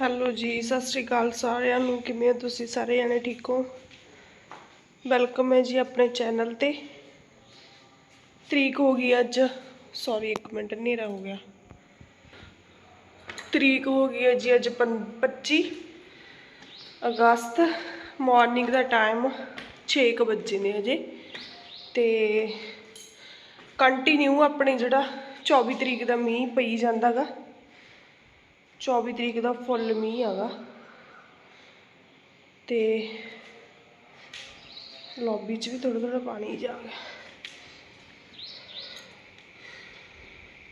Hello ਜੀ, ਸਤਿ ਸ਼੍ਰੀ ਅਕਾਲ ਸਾਰਿਆਂ ਨੂੰ। ਕਿਵੇਂ ਹੋ ਤੁਸੀਂ ਸਾਰੇ ਜਣੇ? ਠੀਕ ਹੋ? ਵੈਲਕਮ ਹੈ ਜੀ ਆਪਣੇ ਚੈਨਲ ਤੇ। ਤਰੀਕ ਹੋ ਗਈ ਅੱਜ। ਸੌਰੀ ਇੱਕ ਮਿੰਟ, ਹਨੇਰਾ ਹੋ ਗਿਆ। ਤਰੀਕ ਹੋ ਗਈ ਹੈ ਜੀ ਅੱਜ ਪੰ- 25 ਅਗਸਤ। ਮਾਰਨਿੰਗ ਦਾ ਟਾਈਮ 6 ਵਜੇ ਨੇ ਅਜੇ ਤੇ ਕੰਟੀਨਿਊ ਆਪਣੇ ਜਿਹੜਾ 24 ਤਰੀਕ ਦਾ ਮੀਂਹ ਪਈ ਜਾਂਦਾਗਾ। 24 ਤਰੀਕ ਦਾ ਫੁੱਲ ਮੀਂਹ ਹੈਗਾ। ਤੇ ਲੌਬੀ 'ਚ ਵੀ ਥੋੜਾ ਥੋੜਾ ਪਾਣੀ ਜਾ ਗਿਆ।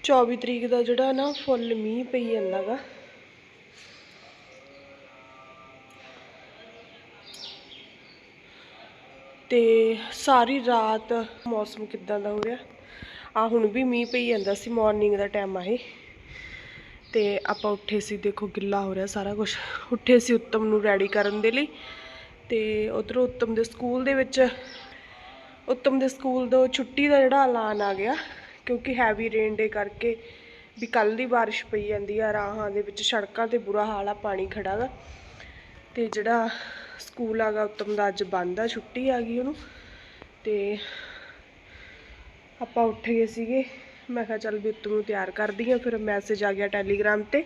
24 ਤਰੀਕ ਦਾ ਜਿਹੜਾ ਨਾ ਫੁੱਲ ਮੀਂਹ ਪਈ ਜਾਂਦਾਗਾ ਤੇ ਸਾਰੀ ਰਾਤ ਮੌਸਮ ਕਿੱਦਾਂ ਦਾ ਹੋ ਰਿਹਾ? ਆ ਹੁਣ ਵੀ ਮੀਂਹ ਪਈ ਜਾਂਦਾ ਸੀ ਮਾਰਨਿੰਗ ਦਾ ਟਾਈਮ ਆ ਇਹ। ਤੇ ਆਪਾਂ ਉੱਠੇ ਸੀ, ਦੇਖੋ ਗਿੱਲਾ ਹੋ ਰਿਹਾ ਸਾਰਾ ਕੁਝ ਉੱਠੇ ਸੀ ਉੱਤਮ ਨੂੰ ਰੈਡੀ ਕਰਨ ਦੇ ਲਈ ਤੇ ਉਧਰੋਂ ਉੱਤਮ ਦੇ ਸਕੂਲ ਦੇ ਵਿੱਚ, ਉੱਤਮ ਦੇ ਸਕੂਲ ਤੋਂ ਛੁੱਟੀ ਦਾ ਜਿਹੜਾ ਐਲਾਨ ਆ ਗਿਆ, ਕਿਉਂਕਿ ਹੈਵੀ ਰੇਨ ਡੇ ਕਰਕੇ ਵੀ ਕੱਲ ਦੀ ਬਾਰਿਸ਼ ਪਈ ਜਾਂਦੀ ਆ, ਰਾਹਾਂ ਦੇ ਵਿੱਚ ਸੜਕਾਂ ਤੇ ਬੁਰਾ ਹਾਲ ਆ, ਪਾਣੀ ਖੜਾ ਗਾ। ਤੇ ਜਿਹੜਾ ਸਕੂਲ ਆਗਾ ਉੱਤਮ ਦਾ ਅੱਜ ਬੰਦ ਆ, ਛੁੱਟੀ ਆ ਗਈ ਉਹਨੂੰ। ਤੇ ਆਪਾਂ ਉੱਠ ਗਏ ਸੀਗੇ। ਮੈਂ ਕਿਹਾ ਚੱਲ ਵੀ ਉੱਤਮ ਨੂੰ ਤਿਆਰ ਕਰਦੀ ਹਾਂ ਫਿਰ ਮੈਸੇਜ ਆ ਗਿਆ ਟੈਲੀਗ੍ਰਾਮ ਤੇ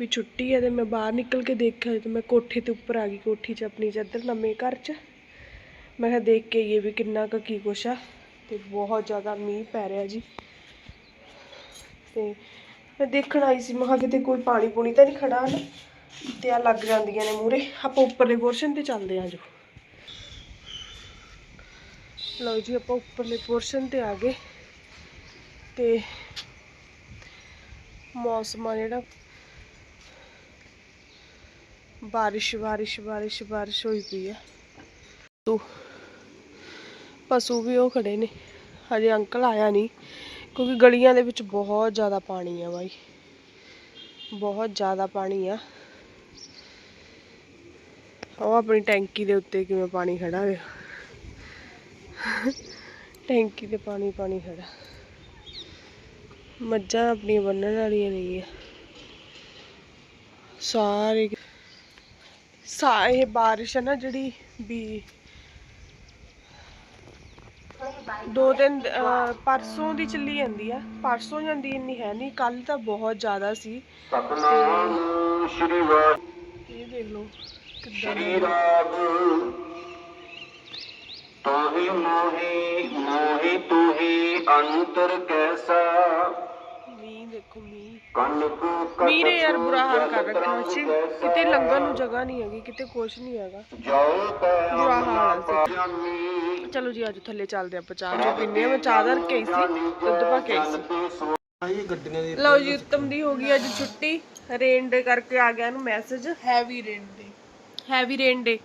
ਵੀ ਛੁੱਟੀ ਹੈ ਤੇ ਮੈਂ ਬਾਹਰ ਨਿਕਲ ਕੇ ਦੇਖਿਆ ਤੇ ਮੈਂ ਕੋਠੇ ਤੇ ਉੱਪਰ ਆ ਗਈ, ਕੋਠੀ 'ਚ ਆਪਣੀ ਚੱਦਰ ਨਵੇਂ ਘਰ 'ਚ। ਮੈਂ ਕਿਹਾ ਦੇਖ ਕੇ ਆਈਏ ਵੀ ਕਿੰਨਾ ਕੁ ਕੀ ਕੁਛ ਆ ਤੇ ਬਹੁਤ ਜ਼ਿਆਦਾ ਮੀਂਹ ਪੈ ਰਿਹਾ ਜੀ। ਤੇ ਮੈਂ ਦੇਖਣ ਆਈ ਸੀ, ਮੈਂ ਕਿਹਾ ਕਿਤੇ ਕੋਈ ਪਾਣੀ ਪੂਣੀ ਤਾਂ ਨਹੀਂ ਖੜਾ ਹਨ ਤੇ ਆ ਲੱਗ ਜਾਂਦੀਆਂ ਨੇ ਮੂਰੇ ਆਪਾਂ ਉੱਪਰਲੇ ਪੋਰਸ਼ਨ ਤੇ ਚੱਲਦੇ ਆਂ ਜੋ। ਲਓ ਜੀ, ਆਪਾਂ ਉੱਪਰਲੇ ਪੋਰਸ਼ਨ ਤੇ ਆ ਗਏ। ਤੇ ਮੌਸਮ ਆ ਜਿਹੜਾ ਬਾਰਿਸ਼ ਬਾਰਿਸ਼ ਬਾਰਿਸ਼ ਬਾਰਿਸ਼ ਹੋਈ ਪਈ ਆ। ਤੋ ਪਸ਼ੂ ਵੀ ਉਹ ਖੜੇ ਨੇ। ਹਜੇ ਅੰਕਲ ਆਇਆ ਨਹੀਂ, ਕਿਉਂਕਿ ਗਲੀਆਂ ਦੇ ਵਿੱਚ ਬਹੁਤ ਜ਼ਿਆਦਾ ਪਾਣੀ ਆ ਬਾਈ। ਬਹੁਤ ਜ਼ਿਆਦਾ ਪਾਣੀ ਆ। ਉਹ ਆਪਣੀ ਟੈਂਕੀ ਦੇ ਉੱਤੇ ਕਿਵੇਂ ਪਾਣੀ ਖੜਾ ਹੋਇਆ ਟੈਂਕੀ ਤੇ ਪਾਣੀ ਪਾਣੀ ਖੜਾ। ਮੱਝਾਂ ਆਪਣੀਆਂ ਬੰਨਣ ਵਾਲੀਆਂ ਨਹੀਂ ਸਾਰੇ ਸਾ ਇਹ ਬਾਰਿਸ਼ ਹੈ ਨਾ ਜਿਹੜੀ ਵੀ ਦੋ ਦਿਨ ਪਰਸੋਂ ਦੀ ਚੱਲੀ ਜਾਂਦੀ ਆ। ਪਰਸੋਂ ਜਾਂਦੀ ਇੰਨੀ ਹੈ ਨਹੀਂ ਕੱਲ ਤਾਂ ਬਹੁਤ ਜ਼ਿਆਦਾ ਸੀ। ਸਤਨਾਮ ਸ਼੍ਰੀ ਵਾਹਿਗੁਰੂ ਇਹ ਦੇਖ ਲਓ ਕਿੱਦਾਂ ਸ਼੍ਰੀ ਦਾ ਤੋਹੀ ਮੋਹੀ ਮੋਹੀ ਤੂਹੀ ਅੰਤਰ ਕੈਸਾ? ਦੇਖੋ ਮੀਂਹ। ਨੇ ਯਾਰ ਬੁਰਾ ਹਾਲ ਕਰ ਰੱਖਿਆ ਸੀ ਕਿਤੇ ਲੰਘਣ ਨੂੰ ਜਗ੍ਹਾ ਨਹੀਂ ਹੈਗੀ ਕਿਤੇ ਕੁਛ ਨਹੀਂ ਹੈਗਾ। ਬੁਰਾ ਹਾਲ। ਜਾਮੀ ਚਲੋ ਜੀ ਅੱਜ ਥੱਲੇ ਚੱਲਦੇ ਆਪਾਂ ਚਾਹ ਜੋ ਆ ਮੈਂ ਚਾਹ ਧਰ ਕੇ ਆਈ ਸੀ ਦੁੱਧ ਪਾ ਕੇ ਸੀ। ਦੀ। ਲਓ ਜੀ ਉੱਤਮ ਦੀ ਹੋ ਗਈ ਅੱਜ ਛੁੱਟੀ। ਰੇਨ ਡੇ ਕਰਕੇ ਆ ਗਿਆ ਇਹਨੂੰ ਮੈਸੇਜ ਹੈਵੀ ਰੇਨ ਦੇ ਹੈਵੀ ਰੇਨ ਡੇ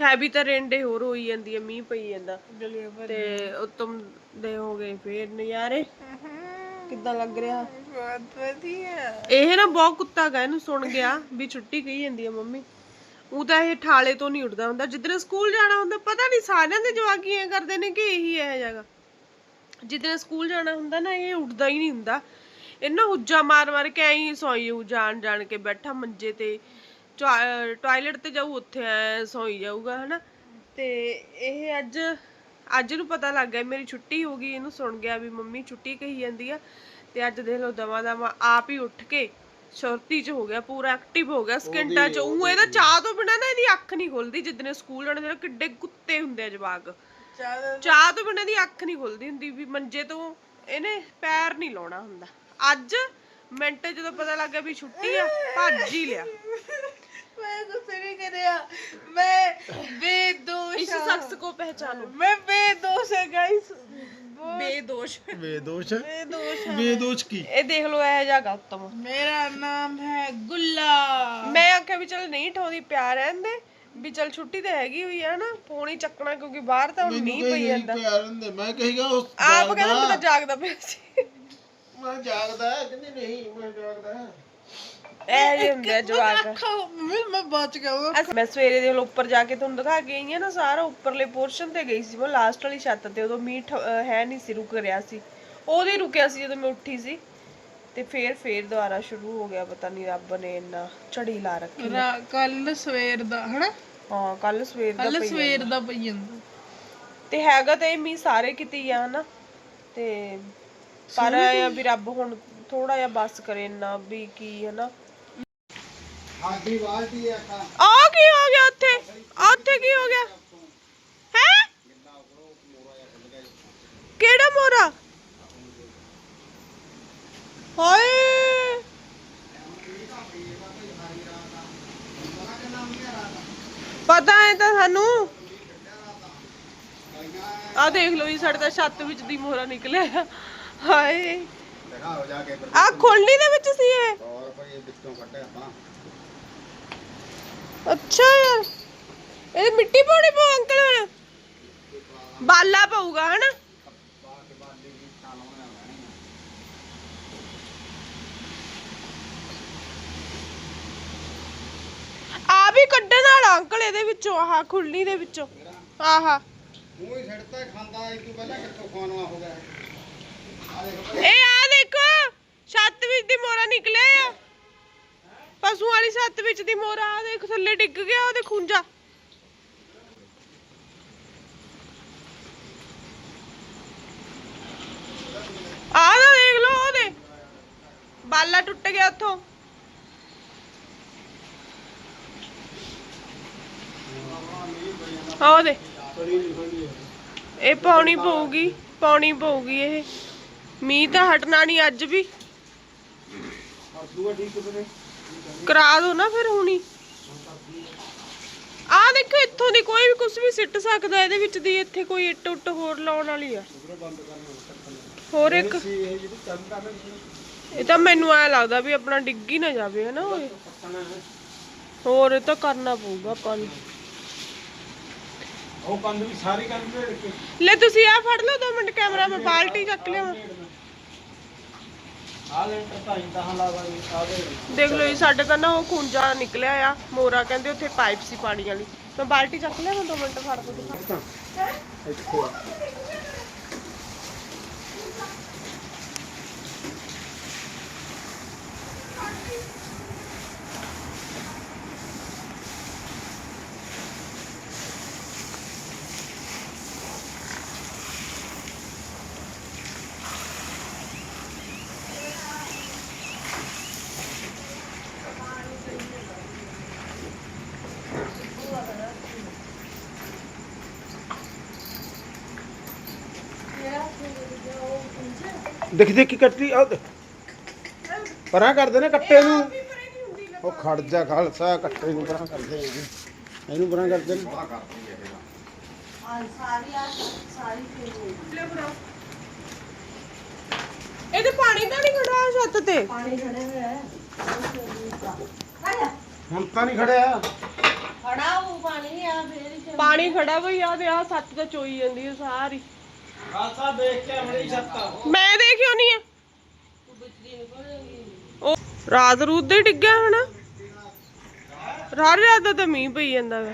ਹੈਵੀ ਤਾਂ ਰੇਨ ਡੇ ਹੋਰ ਹੋਈ ਜਾਂਦੀ ਹੈ ਮੀਂਹ ਪਈ ਜਾਂਦਾ। ਤੇ ਉੱਤਮ ਦੇ ਹੋ ਗਏ ਫੇਰ ਨਜ਼ਾਰੇ। ਕਿੱਦਾਂ ਲੱਗ ਰਿਹਾ? ਬਹੁਤ ਵਧੀਆ। ਇਹ ਨਾ ਬਹੁਤ ਕੁੱਤਾ ਗਾ, ਇਹਨੂੰ ਸੁਣ ਗਿਆ ਵੀ ਛੁੱਟੀ ਕਹੀ ਜਾਂਦੀ ਹੈ ਮੰਮੀ। ਉਹ ਤਾਂ ਇਹ ਠਾਲੇ ਤੋਂ ਨਹੀਂ ਉੱਠਦਾ ਹੁੰਦਾ। ਜਿੱਦਣ ਸਕੂਲ ਜਾਣਾ ਹੁੰਦਾ, ਪਤਾ ਨਹੀਂ ਸਾਰਿਆਂ ਦੇ ਜਵਾਕੀ ਐ ਕਰਦੇ ਨੇ ਕਿ ਇਹੀ ਇਹ ਜਗ੍ਹਾ ਜਿੱਦਣ ਸਕੂਲ ਜਾਣਾ ਹੁੰਦਾ ਨਾ, ਇਹ ਉੱਠਦਾ ਹੀ ਨਹੀਂ ਹੁੰਦਾ। ਇਹਨਾਂ ਹੁੱਜਾ ਮਾਰ ਮਾਰ ਕੇ ਐਂ ਸੌਈ ਜਾਊ, ਜਾਣ ਜਾਣ ਕੇ ਬੈਠਾ ਮੰਜੇ ਤੇ। ਟਾਇਲਟ ਤੇ ਜਾਊ, ਉੱਥੇ ਐ ਸੌਈ ਜਾਊਗਾ, ਹਨਾ। ਤੇ ਇਹ ਅੱਜ ਅੱਜ ਨੂੰ ਪਤਾ ਲੱਗ ਗਿਆ ਮੇਰੀ ਛੁੱਟੀ ਹੋ ਗਈ। ਇਹਨੂੰ ਸੁਣ ਗਿਆ ਵੀ ਮੰਮੀ ਛੁੱਟੀ ਕਹੀ ਜਾਂਦੀ ਆ। ਤੇ ਅੱਜ ਦੇਖ ਲਓ ਦਵਾ ਦਵਾ ਆਪ ਹੀ ਉੱਠ ਕੇ ਸੁਰਤੀ ਚ ਹੋ ਗਿਆ ਪੂਰਾ ਐਕਟਿਵ ਹੋ ਗਿਆ ਸਕਿੰਟਾਂ ਚ। ਉਹ ਇਹਦਾ ਚਾਹ ਤੋਂ ਬਿਨਾ ਨਾ ਇਹਦੀ ਅੱਖ ਨਹੀਂ ਖੁੱਲਦੀ ਜਿੱਦਨੇ ਸਕੂਲ ਜਾਣਾ ਜਿਹੜਾ ਕਿੱਡੇ ਕੁੱਤੇ ਹੁੰਦੇ ਆ ਜਵਾਕ। ਚਾਹ ਤੋਂ ਬਿਨਾਂ ਦੀ ਅੱਖ ਨਹੀਂ ਖੁੱਲਦੀ ਹੁੰਦੀ ਵੀ ਮੰਜੇ ਤੋਂ ਇਹਨੇ ਪੈਰ ਨਹੀਂ ਲਾਉਣਾ ਹੁੰਦਾ। ਅੱਜ ਮਿੰਟ ਜਦੋਂ ਪਤਾ ਲੱਗਾ ਵੀ ਛੁੱਟੀ ਆ ਭੱਜ ਹੀ ਲਿਆ। ਮੈਂ ਕੁਛ ਨਹੀਂ ਕਰਿਆ। ਮੈਂ ਬੇਦੋਸ਼ ਇਸ ਸ਼ਖਸ ਕੋ ਪਹਿਚਾਨੋ। ਮੈਂ ਬੇਦੋਸ਼ ਹੈ ਗਾਇਸ ਬੇਦੋਸ਼। ਵੇਦੋਸ਼ ਬੇਦੋਸ਼ ਵੇਦੋਸ਼ ਕੀ? ਇਹ ਦੇਖ ਲਓ ਇਹ ਜਾਗਾ ਉੱਤਮ। ਮੇਰਾ ਨਾਮ ਹੈ ਗੁੱਲਾ। ਮੈਂ ਆਖਿਆ ਵੀ ਚਲ ਨਹੀਂ ਠਾਉਂਦੀ ਪਿਆਰ ਰਹਿੰਦੇ ਵੀ ਚਲ ਛੁੱਟੀ ਤਾਂ ਹੈਗੀ ਹੋਈ ਆ ਨਾ ਫੋਨ ਹੀ ਚੱਕਣਾ ਕਿਉਂਕਿ ਬਾਹਰ ਤਾਂ ਹੁਣ ਮੀਂਹ ਪਈ ਜਾਂਦਾ। ਪਿਆਰ ਮੈਂ ਕਹੀਗਾ ਉਸ ਆਪ ਕਹਿੰਦਾ ਮੈਂ ਜਾਗਦਾ ਪਿਆ ਸੀ। ਮੈਂ ਜਾਗਦਾ ਹੈ, ਕਹਿੰਦੀ ਨਹੀਂ ਮੈਂ ਜਾਗਦਾ ਹੈ। ਇਹ ਜੇ ਹੁੰਦੇ ਆ ਜਵਾਕ। ਖਾਓ ਮੈਂ ਮੈਂ ਬਚ ਗਿਆ ਉਹ ਅਸ- ਮੈਂ ਸਵੇਰੇ ਦੇ ਉੱਪਰ ਜਾ ਕੇ ਤੁਹਾਨੂੰ ਦਿਖਾ ਕੇ ਆਈ ਆ ਨਾ ਸਾਰਾ ਉੱਪਰਲੇ ਪੋਰਸ਼ਨ ਤੇ ਗਈ ਸੀ। ਮੈਂ ਲਾਸਟ ਵਾਲੀ ਛੱਤ ਤੇ ਉਦੋਂ ਮੀਂਹ ਠ- ਅਹ ਹੈ ਨਹੀਂ ਸੀ ਰੁਕ ਰਿਹਾ ਸੀ। ਉਹਦੇ ਰੁਕਿਆ ਸੀ ਜਦੋਂ ਮੈਂ ਉੱਠੀ ਸੀ। ਤੇ ਫੇਰ ਫੇਰ ਦੁਬਾਰਾ ਸ਼ੁਰੂ ਹੋ ਗਿਆ ਪਤਾ ਨਹੀਂ ਰੱਬ ਨੇ ਇੰਨਾ ਝੜੀ ਲਾ ਰੱਖੀ ਕੱਲ ਸਵੇਰ ਦਾ ਹਨਾ? ਹਾਂ ਕੱਲ ਸਵੇਰ ਦਾ ਕੱਲ ਪਈ ਸਵੇਰ ਦਾ ਪਈ ਜਾਂਦਾ। ਤੇ ਹੈਗਾ ਤਾਂ ਇਹ ਮੀਂਹ ਸਾਰੇ ਕਿਤੇ ਹੀ ਆ ਹਨਾ? ਤੇ ਪਰ ਇਹ ਆ ਵੀ ਰੱਬ ਹੁਣ ਥੋੜਾ ਜਿਹਾ ਬਸ ਕਰੇ ਇੰਨਾ ਵੀ ਕੀ ਹਨਾ? ਬਾਲਟੀ ਆ ਕੀ ਹੋ ਗਿਆ ਉੱਥੇ? ਉੱਥੇ ਕੀ ਹੋ ਗਿਆ? ਹੈ? ਕਿਹੜਾ ਮੋਰਾ ਹਾਏ! ਪਤਾ ਹੈ ਤਾਂ ਸਾਨੂੰ। ਆ ਦੇਖ ਲਓ ਜੀ ਸਾਡੇ ਤਾਂ ਛੱਤ ਵਿੱਚ ਦੀ ਮੋਰਾ ਨਿਕਲਿਆ। ਹਾਏ। ਆ ਖੁੱਲਣੀ ਦੇ ਵਿੱਚ ਸੀ ਇਹ। 100 ਰੁਪਏ ਵਿੱਚੋਂ ਕੱਢਿਆ ਆਪਾਂ। ਅੱਛਾ ਯਾਰ। ਇਹ ਮਿੱਟੀ ਪਾਉਣੀ ਪਊ ਅੰਕਲ ਹੁਣ? ਬਾਲਾ ਪਊਗਾ ਹਨਾ? ਆ ਵੀ ਕੱਢਣ ਵਾਲਾ ਅੰਕਲ ਇਹਦੇ ਵਿੱਚੋਂ ਆਹ ਖੁੱਲਣੀ ਦੇ ਵਿੱਚੋਂ। ਆਹਾ। ਮੂੰਹ ਹੀ ਛੱਡਤਾ ਖਾਂਦਾ ਇਹ ਤੋਂ ਪਹਿਲਾਂ ਕਿੱਥੋਂ ਖਾਣ ਹੋ ਗਿਆ ਇਹ ਆ ਦੇਖੋ ਛੱਤ ਵਿੱਚ ਦੀ ਮੋਰਾ ਨਿਕਲਿਆ ਆ। ਪਸ਼ੂ ਵਾਲੀ ਛੱਤ ਵਿੱਚ ਦੀ ਮੋਰਾ ਆ ਦੇਖ, ਥੱਲੇ ਡਿੱਗ ਗਿਆ ਉਹਦੇ ਖੁੰਝਾ। ਆ ਨਾ ਦੇਖ ਲਓ ਉਹਦੇ। ਬਾਲਾ ਟੁੱਟ ਗਿਆ ਉੱਥੋਂ। ਆ ਉਹਦੇ। ਇਹ ਪਾਉਣੀ ਪਊਗੀ ਪਾਉਣੀ ਪਊਗੀ ਇਹ। ਮੀਂਹ ਤਾਂ ਹਟਣਾ ਨਹੀਂ ਅੱਜ ਵੀ। ਕਰਾ ਦੋ ਨਾ ਫਿਰ ਹੁਣੀ। ਆ ਦੇਖੋ ਇੱਥੋਂ ਦੀ ਕੋਈ ਵੀ ਕੁਝ ਵੀ ਸਿੱਟ ਸਕਦਾ ਇਹਦੇ ਵਿੱਚ ਦੀ ਇੱਥੇ ਕੋਈ ਇੱਟ ਉੱਟ ਹੋਰ ਲਾਉਣ ਵਾਲੀ ਆ। ਹੋਰ ਇੱਕ। ਇਹ ਤਾਂ ਮੈਨੂੰ ਐ ਲੱਗਦਾ ਵੀ ਆਪਣਾ ਡਿੱਗ ਹੀ ਨਾ ਜਾਵੇ ਹਨਾ ਹੋਰ ਇਹ ਤਾਂ ਕਰਨਾ ਪਊਗਾ ਆਪਾਂ ਨੂੰ ਉਹ ਕੰਦ ਵੀ ਸਾਰੀ ਕੰਦ ਵੇੜ ਕੇ ਲੈ ਤੁਸੀਂ ਆ ਫੜ ਲਓ 2 ਮਿੰਟ ਕੈਮਰਾ ਮੈਂ ਬਾਲਟੀ ਚੱਕ ਲਿਆਵਾਂ ਆ ਲੈਂਟਰ ਤਾਂ ਇੰਦਾ ਹਾਂ ਲਾਵਾ ਆ ਦੇ ਦੇਖ ਲਓ ਜੀ, ਸਾਡੇ ਤਾਂ ਨਾ ਉਹ ਖੂੰਜਾ ਨਿਕਲਿਆ ਆ। ਮੋਰਾ ਕਹਿੰਦੇ ਉੱਥੇ ਪਾਈਪ ਸੀ ਪਾਣੀ ਵਾਲੀ। ਮੈਂ ਬਾਲਟੀ ਚੱਕ ਲਿਆ ਮੈਂ 2 ਮਿੰਟ ਫੜ ਕੇ ਦਿਖਾ। ਦੇਖ ਦੇਖ ਕੀ ਕੱਟੀ ਆ ਦੇ। ਪਰਾਂ ਕਰਦੇ ਨੇ ਕੱਟੇ ਨੂੰ। ਉਹ ਖੜ ਜਾ ਖਾਲਸਾ ਕੱਟੇ ਨੂੰ ਪਰਾਂ ਕਰਦੇ ਆ ਇਹਨੂੰ ਪਰਾਂ ਕਰਦੇ ਨੇ ਇਹਦੇ ਪਾਣੀ ਤਾਂ ਨਹੀਂ ਖੜਾ ਛੱਤ ਤੇ। ਹੁਣ ਤਾਂ ਨਹੀਂ ਖੜਿਆ। ਪਾਣੀ ਖੜਾ ਬਈ ਆ ਤੇ ਆ ਸੱਤ ਤਾਂ ਚੋਈ ਜਾਂਦੀ ਹੈ ਸਾਰੀ। ਖਾਲਸਾ ਦੇਖ ਕੇ ਬੜੀ ਛੱਤ ਮੈਂ ਦੇਖਿਓ ਨਹੀਂ ਆ। ਉਹ ਰਾਤ ਰੂਤ ਦੇ ਡਿੱਗਿਆ ਹਨਾ ਰਾਤ ਰਾਤ ਦਾ ਤਾਂ ਮੀਂਹ ਪਈ ਜਾਂਦਾ ਵਾ।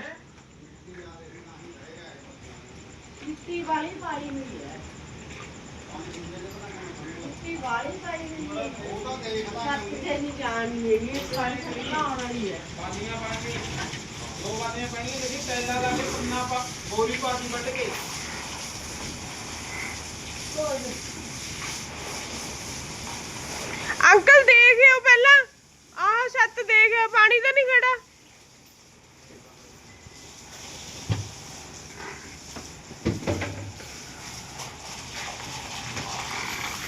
ਦੋ ਵਾਦੀਆਂ ਪੈਣੀਆਂ ਜਿਹੜੀ ਟੈਲਾਂ ਲਾ ਕੇ ਪੰਨਾ ਪਾ ਬੋਰੀ ਪਾ ਦੀ ਵੱਢ ਕੇ। ਅੰਕਲ ਦੇਖਿਓ ਪਹਿਲਾਂ। ਆਹ ਛੱਤ ਦੇਖਿਓ ਪਾਣੀ ਤਾਂ ਨਹੀਂ ਖੜਾ।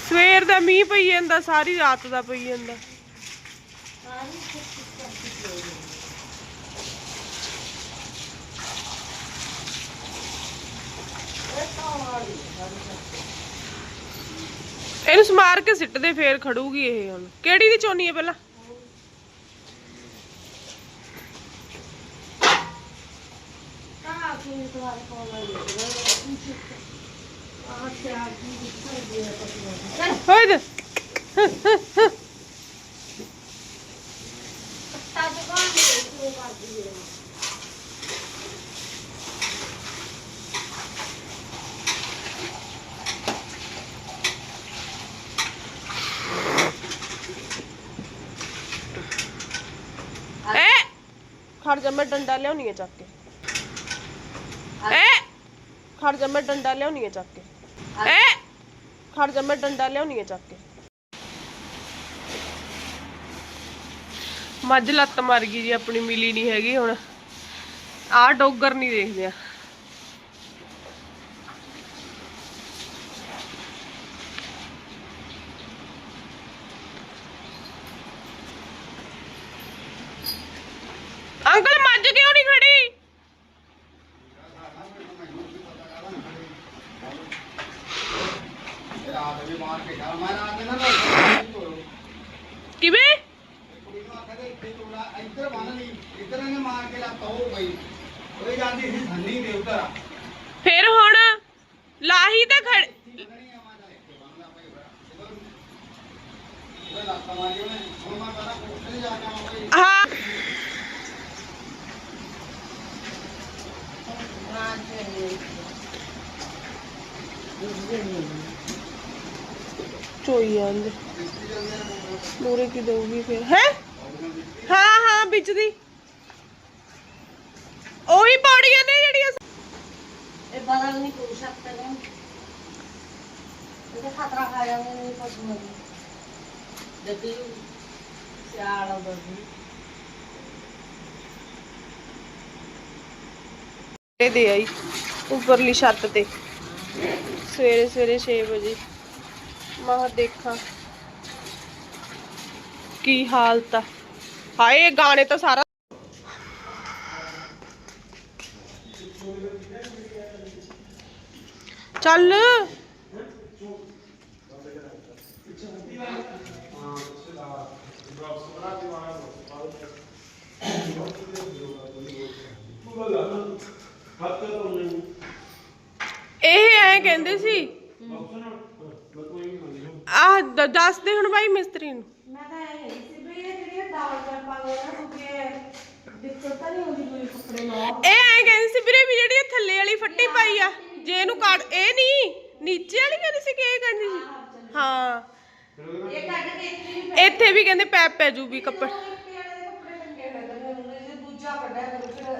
ਸਵੇਰ ਦਾ ਮੀਂਹ ਪਈ ਜਾਂਦਾ, ਸਾਰੀ ਰਾਤ ਦਾ ਪਈ ਜਾਂਦਾ। ਇਹਨੂੰ ਸਮਾਰ ਕੇ ਸਿੱਟਦੇ ਫੇਰ ਖੜੂਗੀ ਇਹ ਹੁਣ। ਕਿਹੜੀ ਦੀ ਚੋਣੀ ਹੈ ਪਹਿਲਾਂ? ਹੋਏ ਦੇ ਖੜ ਜਾ ਮੈਂ ਡੰਡਾ ਲਿਆਉਣੀ ਆ ਚੱਕ ਕੇ। ਏ ਖੜ ਜਾ ਮੈਂ ਡੰਡਾ ਲਿਆਉਣੀ ਆ ਚੱਕ ਕੇ। ਏ ਖੜ ਜਾ ਮੈਂ ਡੰਡਾ ਲਿਆਉਣੀ ਆ ਚੱਕ ਕੇ। ਮੱਝ ਲੱਤ ਮਰ ਗਈ ਜੀ ਆਪਣੀ ਮਿਲੀ ਨਹੀਂ ਹੈਗੀ ਹੁਣ। ਆਹ ਡੋਗਰ ਨਹੀਂ ਦੇਖਦੇ ਆ ਅੰਕਲ ਮੱਝ ਕਿਉਂ ਨਹੀਂ ਖੜੀ ਰਾਤ ਵੀ ਮਾਰ ਕੇ ਜਾ ਮੈਂ ਰਾਤ ਨਾ ਨਾ ਕਿਵੇਂ ਕੁੜੀ ਨੂੰ ਆਖਿਆ ਤੇ ਇੱਥੇ ਤੋੜਾ ਇੱਧਰ ਬੰਨ ਲਈ ਇੱਧਰ ਇਹਨੇ ਮਾਰ ਕੇ ਲੱਤ ਹੋ ਗਈ ਉਹਦੇ ਜਾਂਦੀ ਸੀ ਸੰਨੀ ਦੇ ਉੱਧਰ ਫਿਰ ਹੁਣ ਲਾਹੀ ਤੇ ਖੜ ਉਹਦੇ ਲੱਤ ਮਾਰੀ ਉਹਨੇ ਹੁਣ ਮੈਂ ਪਤਾ ਕੋਠੇ ਜਾ ਕੇ ਆਵਾਂਗਾ ਹਾਂ ਚੋਈ ਆਂਦੇ ਮੂਰੇ ਕੀ ਦਊਗੀ ਫਿਰ ਹੈ ਹਾਂ ਹਾਂ ਵਿੱਚ ਦੀ ਉਹੀ ਪੌੜੀਆਂ ਨੇ ਜਿਹੜੀਆਂ ਇਹ ਬਦਲ ਨਹੀਂ ਪੁੱਛ ਸਕਦੇ। ਨੇ ਇਹਦੇ ਖਤਰਾ ਖਾ ਜਾਂਦੇ ਨੇ ਪਸ਼ੂ ਨੂੰ ਦੇਖੀ ਸਿਆਲ ਬਰਦੀ ਇਹ ਦੇ ਆਈ ਉੱਪਰਲੀ ਛੱਤ ਤੇ ਸਵੇਰੇ ਸਵੇਰੇ 6 ਵਜੇ ਮਾਹ ਦੇਖਾਂ ਕੀ ਹਾਲਤ ਆ ਹਾਏ ਇਹ ਗਾਣੇ ਤਾਂ ਸਾਰਾ ਚੱਲ ਇਹ ਐ ਕਹਿੰਦੇ ਸੀ। ਆਹ ਦ- ਦੱਸ ਦੇ ਹੁਣ ਬਾਈ ਮਿਸਤਰੀ ਨੂੰ। ਮੈਂ ਤਾਂ ਇਹ ਨਹੀਂ ਸੀ ਵੀ ਇਹ ਜਿਹੜੀਆਂ ਦਾਲ ਚਾਲ ਪਾਉਂਦੇ ਨਾ ਕਿਉਂਕਿ ਦਿੱਕਤ ਤਾਂ ਨਹੀਂ ਹੁੰਦੀ ਕੋਈ ਕੱਪੜੇ ਲਾਓ ਇਹ ਐ ਕਹਿੰਦੇ ਸੀ ਵੀਰੇ ਵੀ ਜਿਹੜੀ ਇਹ ਥੱਲੇ ਵਾਲੀ ਫੱਟੀ ਪਾਈ ਆ ਜੇ ਇਹਨੂੰ ਕੱਢ ਇਹ ਨਹੀਂ ਨੀਚੇ ਵਾਲੀ ਕਹਿੰਦੀ ਸੀ ਕਿ ਇਹ ਕਹਿੰਦੀ ਸੀ? ਹਾਂ। ਇਹ ਕੱਢ ਕੇ ਇੱਥੇ ਵੀ ਇੱਥੇ ਵੀ ਕਹਿੰਦੇ ਪੈਪ ਪੈ ਜੂ ਕੱਪੜ। ਕੱਪੜੇ ਟੰਗੇ ਹੋਏ ਨੇ, ਦੂਜਾ ਕੱਢਿਆ ਕਰੋ